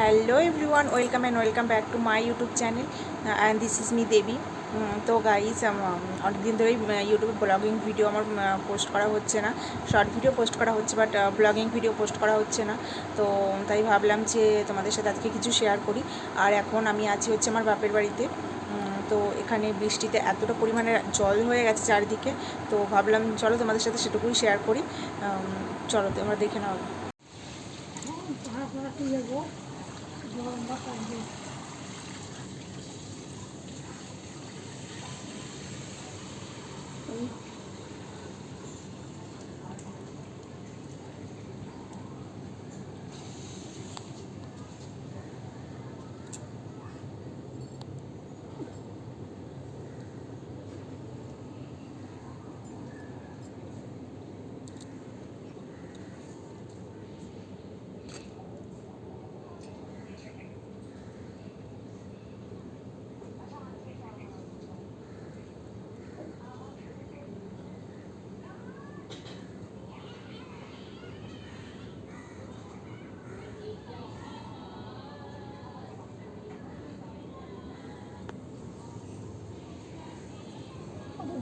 Hello everyone welcome and welcome back to my YouTube channel and this is me Debi তো guys অনেকদিন ধরেই ইউটিউবে blogging video আমার post করা হচ্ছে না। শর্ট ভিডিও পোস্ট করা হচ্ছে বাট ব্লগিং ভিডিও পোস্ট করা হচ্ছে না। তো তাই ভাবলাম যে তোমাদের সাথে আজকে কিছু শেয়ার করি। আর এখন আমি আছি হচ্ছে আমার বাপের বাড়িতে। তো এখানে বৃষ্টিতে এতটা পরিমাণে জল হয়ে গেছে চারিদিকে। তো ভাবলাম, চলো তোমাদের সাথে সেটুকুই শেয়ার করি। চলো তোমরা দেখে নাও। のまま感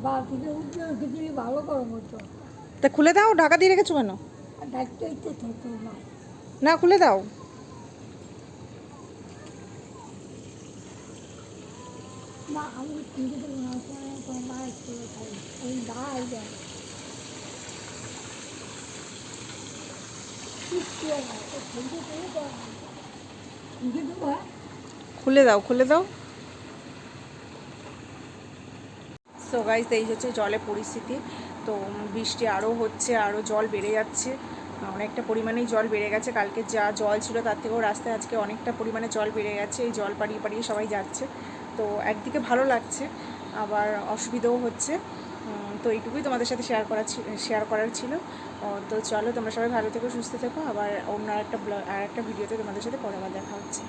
বাতিতে উঠলে খিচুড়ি ভালো গরম হতো। তা খুলে দাও ঢাকা দিয়ে রেখেছো কেন? থাকতো না না খুলে দাও। মা আমি কিনতে দেবো না তোমার একটু খাই ওই যায় না হ্যাঁ? খুলে দাও খুলে দাও। সো গাইজ এই হচ্ছে জলের পরিস্থিতি। তো বৃষ্টি আরও হচ্ছে, আরও জল বেড়ে যাচ্ছে। অনেকটা পরিমাণেই জল বেড়ে গেছে। কালকে যা জল ছিল তার থেকেও রাস্তায় আজকে অনেকটা পরিমাণে জল বেড়ে গেছে। এই জল পাড়িয়ে পাড়িয়ে সবাই যাচ্ছে। তো একদিকে ভালো লাগছে, আবার অসুবিধাও হচ্ছে। তো এইটুকুই তোমাদের সাথে শেয়ার করার শেয়ার করার ছিল। তো চলো, তোমরা সবাই ভালো থেকো, সুস্থ থেকো। আবার অন্য একটা ব্লগ আর একটা ভিডিওতে তোমাদের সাথে পরে আবার দেখা হচ্ছে।